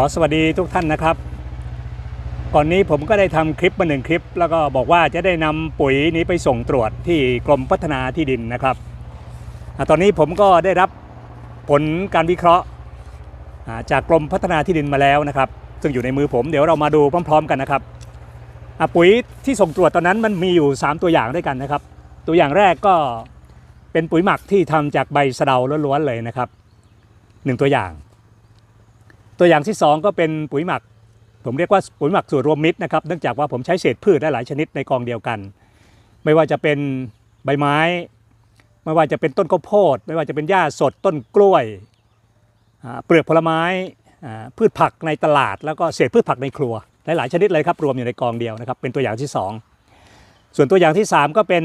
ขอสวัสดีทุกท่านนะครับ ก่อนนี้ผมก็ได้ทำคลิปมาหนึ่งคลิป แล้วก็บอกว่าจะได้นำปุ๋ยนี้ไปส่งตรวจที่กรมพัฒนาที่ดินนะครับ ตอนนี้ผมก็ได้รับผลการวิเคราะห์จากกรมพัฒนาที่ดินมาแล้วนะครับ ซึ่งอยู่ในมือผมเดี๋ยวเรามาดูพร้อม ๆ กันนะครับปุ๋ยที่ส่งตรวจตอนนั้นมันมีอยู่ 3 ตัวอย่างด้วยกันนะครับ ตัวอย่างแรกก็เป็นปุ๋ยหมักที่ทำจากใบสะเดาล้วนๆเลยนะครับหนึ่งตัวอย่าง ตัวอย่างที่ 2 ก็เป็นปุ๋ยหมัก ผมเรียกว่าปุ๋ยหมักสูตรรวมมิตรนะครับเนื่องจากว่าผมใช้เศษพืชได้หลายชนิดในกองเดียวกัน ไม่ว่าจะเป็นใบไม้ ไม่ว่าจะเป็นต้นข้าวโพด ไม่ว่าจะเป็นหญ้าสดต้นกล้วยเปลือกผลไม้พืชผักในตลาด แล้วก็เศษพืชผักในครัวหลายๆชนิดเลยครับรวมอยู่ในกองเดียวนะครับเป็นตัวอย่างที่ 2 ส่วนตัวอย่างที่ 3 ก็เป็น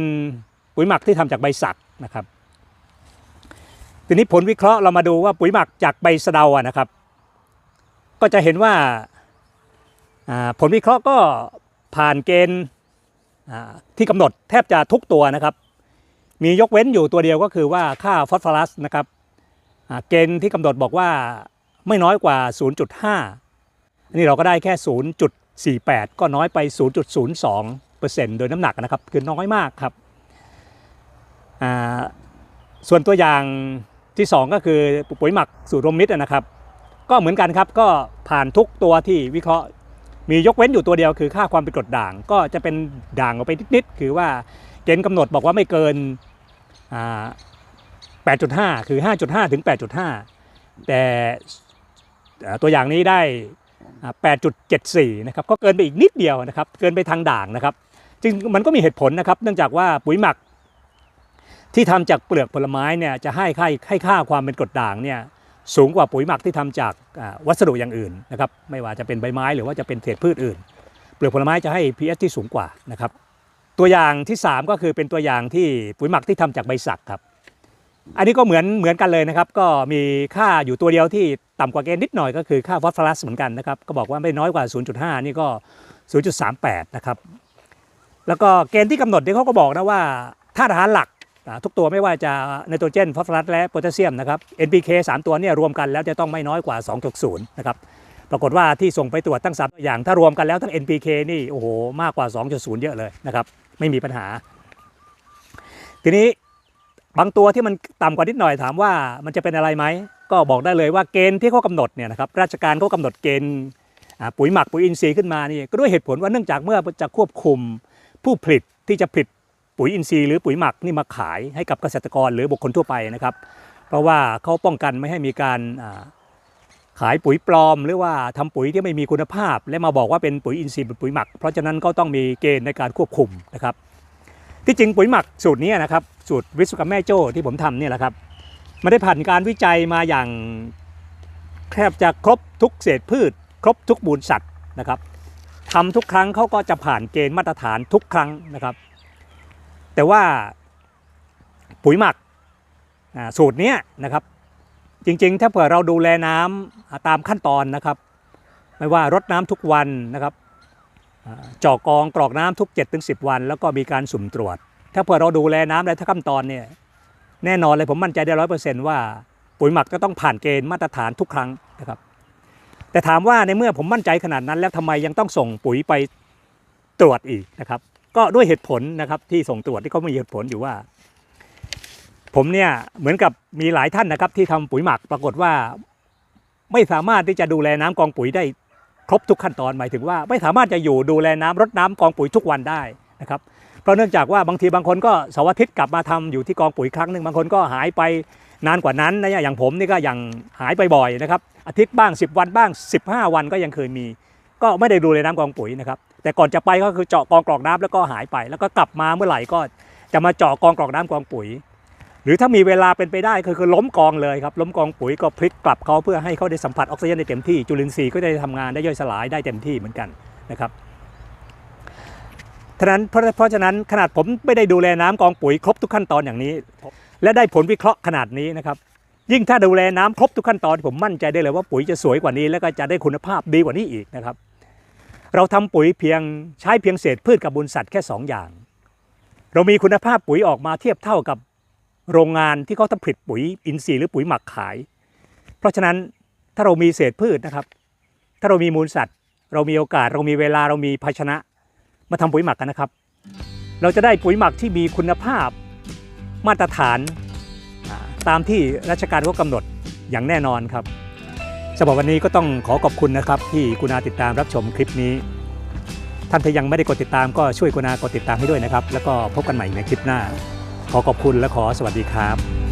ปุ๋ยหมักที่ทำจากใบสักนะครับทีนี้ผลวิเคราะห์เรามาดูว่าปุ๋ยหมักจากใบสะเดาอะนะครับ ก็จะเห็นว่าผลวิเคราะห์ก็ผ่านเกณฑ์ที่กำหนดแทบจะทุกตัวนะครับ มียกเว้นอยู่ตัวเดียวก็คือว่าค่าฟอสฟอรัสนะครับเกณฑ์ที่กำหนดบอกว่าไม่น้อยกว่า 0.5 อันนี้เราก็ได้แค่ 0.48 ก็น้อยไป 0.02%โดยน้ำหนักนะครับ คือน้อยมากครับส่วนตัวอย่างที่ 2 ก็คือปุ๋ยหมักสูตรรวมมิตรนะครับ ก็เหมือนกันครับก็ผ่านทุกตัวที่วิเคราะห์ มียกเว้นอยู่ตัวเดียวคือค่าความเป็นกรดด่าง ก็จะเป็นด่างออกไปนิดๆคือว่าเกณฑ์กำหนดบอกว่าไม่เกิน 8.5 คือ 5.5 ถึง 8.5 แต่ตัวอย่างนี้ได้ 8.74 นะครับ ก็เกินไปอีกนิดเดียวนะครับ เกินไปทางด่างนะครับ จึงมันก็มีเหตุผลนะครับ เนื่องจากว่าปุ๋ยหมักที่ทำจากเปลือกผลไม้เนี่ยจะให้ค่าให้ค่าความเป็นกรดด่างเนี่ย สูงกว่าปุ๋ยหมักที่ทำจากวัสดุอย่างอื่นนะครับไม่ว่าจะเป็นใบไม้หรือว่าจะเป็นเศษพืชอื่น เปลือกผลไม้จะให้ pH ที่สูงกว่านะครับตัวอย่างที่ 3 ก็คือเป็นตัวอย่างที่ปุ๋ยหมักที่ทำจากใบสักครับ อันนี้ก็เหมือนเหมือนกันเลยนะครับ ก็มีค่าอยู่ตัวเดียวที่ต่ำกว่าเกณฑ์นิดหน่อยก็คือค่าฟอสฟอรัสเหมือนกันนะครับก็บอกว่าไม่น้อยกว่า 0.5 นี่ก็ 0.38 นะครับแล้วก็เกณฑ์ที่กำหนดเนี่ยเขาก็บอกนะว่าธาตุอาหารหลัก ทุกตัวไม่ว่าจะไนโตรเจนฟอสฟอรัสและโพแทสเซียมนะครับ NPK 3 ตัวเนี่ยรวมกันแล้วจะต้องไม่น้อยกว่า 2.0 นะครับปรากฏว่าที่ส่งไปตรวจตั้ง3ตัวอย่างถ้ารวมกันแล้วทั้ง NPK นี่โอ้โหมากกว่า 2.0 เยอะเลยนะครับไม่มีปัญหา ทีนี้บางตัวที่มันต่ำกว่านิดหน่อยถามว่ามันจะเป็นอะไรไหม ก็บอกได้เลยว่าเกณฑ์ที่เขากำหนดเนี่ยนะครับราชการเขากำหนดเกณฑ์ปุ๋ยหมักปุ๋ยอินทรีย์ขึ้นมานี่ก็ด้วยเหตุผลว่าเนื่องจากเมื่อจะควบคุมผู้ผลิตที่จะผลิต ปุ๋ยอินทรีย์หรือปุ๋ยหมักนี่มาขายให้กับเกษตรกรหรือบุคคลทั่วไปนะครับ เพราะว่าเขาป้องกันไม่ให้มีการขายปุ๋ยปลอม หรือว่าทำปุ๋ยที่ไม่มีคุณภาพ และมาบอกว่าเป็นปุ๋ยอินทรีย์เป็นปุ๋ยหมัก เพราะฉะนั้นก็ต้องมีเกณฑ์ในการควบคุมนะครับ ที่จริงปุ๋ยหมักสูตรนี้นะครับสูตรวิศวกรรมแม่โจ้ที่ผมทำเนี่ยแหละครับไมันได้ผ่านการวิจัยมาอย่างแทบจะครบทุกเศษพืช ครบทุกมูลสัตว์นะครับทำทุกครั้งเขาก็จะผ่านเกณฑ์มาตรฐานทุกครั้งนะครับ แต่ว่าปุ๋ยหมักสูตรนี้นะครับจริงๆ ถ้าเผื่อเราดูแลน้ำอ่าตามขั้นตอนนะครับ ไม่ว่ารดน้ำทุกวันนะครับอ่าเจาะกองกรอกน้ำทุก 7-10 วัน แล้วก็มีการสุ่มตรวจ ถ้าเผื่อเราดูแลน้ำในทุกขั้นตอนเนี่ยแน่นอนเลยผมมั่นใจได้ร้อยเปอร์เซนต์ว่าปุ๋ยหมักจะต้องผ่านเกณฑ์มาตรฐานทุกครั้งนะครับ แต่ถามว่าในเมื่อผมมั่นใจขนาดนั้น แล้วทำไมยังต้องส่งปุ๋ยไปตรวจอีกนะครับ ก็ด้วยเหตุผลนะครับที่ส่งตรวจที่เขามีเหตุผลอยู่ว่า ผมเนี่ยเหมือนกับมีหลายท่านนะครับ ที่ทำปุ๋ยหมักปรากฏว่า ไม่สามารถที่จะดูแลน้ำกองปุ๋ยได้ครบทุกขั้นตอนหมายถึงว่า ไม่สามารถจะอยู่ดูแลน้ำรดน้ำกองปุ๋ยทุกวันได้นะครับเพราะเนื่องจากว่าบางทีบางคนก็เสาร์อาทิตย์กลับมาทำอยู่ที่กองปุ๋ยครั้งหนึ่งบางคนก็หายไปนานกว่านั้นนะอย่างผมนี่ก็อย่างหายไปบ่อยนะครับอาทิตย์บ้าง 10 วันบ้าง 15 วันก็ยังเคยมี ก็ไม่ได้ดูแลน้ำกองปุ๋ยนะครับ แต่ก่อนจะไปก็คือเจาะกองกรอกน้ำแล้วก็หายไป แล้วก็กลับมาเมื่อไหร่ก็จะมาเจาะกองกรอกน้ำกองปุ๋ย หรือถ้ามีเวลาเป็นไปได้คือคือล้มกองเลยครับล้มกองปุ๋ยก็พลิกกลับเขาเพื่อให้เขาได้สัมผัสออกซิเจนได้เต็มที่จุลินทรีย์ก็ได้ทำงานได้ย่อยสลายได้เต็มที่เหมือนกันนะครับฉะนั้นเพราะเพราะฉะนั้นขนาดผมไม่ได้ดูแลน้ำกองปุ๋ยครบทุกขั้นตอนอย่างนี้ และได้ผลวิเคราะห์ขนาดนี้นะครับยิ่งถ้าดูแลน้ำครบทุกขั้นตอนผมมั่นใจได้เลยว่าปุ๋ยจะสวยกว่านี้ แล้วก็จะได้คุณภาพดีกว่านี้อีกนะครับ เราทำปุ๋ยเพียงใช้เพียงเศษพืชกับบุญสัตว์แค่ 2 อย่าง เรามีคุณภาพปุ๋ยออกมาเทียบเท่ากับโรงงานที่เขาทำผลิตปุ๋ยอินทรีย์หรือปุ๋ยหมักขาย เพราะฉะนั้นถ้าเรามีเศษพืชนะครับ ถ้าเรามีมูลสัตว์ เรามีโอกาส เรามีเวลาเรามีภาชนะ มาทำปุ๋ยหมักกันนะครับ เราจะได้ปุ๋ยหมักที่มีคุณภาพมาตรฐานตามที่ราชการเขากำหนดอย่างแน่นอนครับ สำหรับวันนี้ก็ต้องขอขอบคุณนะครับ ที่กุณาติดตามรับชมคลิปนี้ ท่านถ้ายังไม่ได้กดติดตามก็ช่วยกุณากดติดตามให้ด้วยนะครับ แล้วก็พบกันใหม่ในคลิปหน้า ขอขอบคุณและขอสวัสดีครับ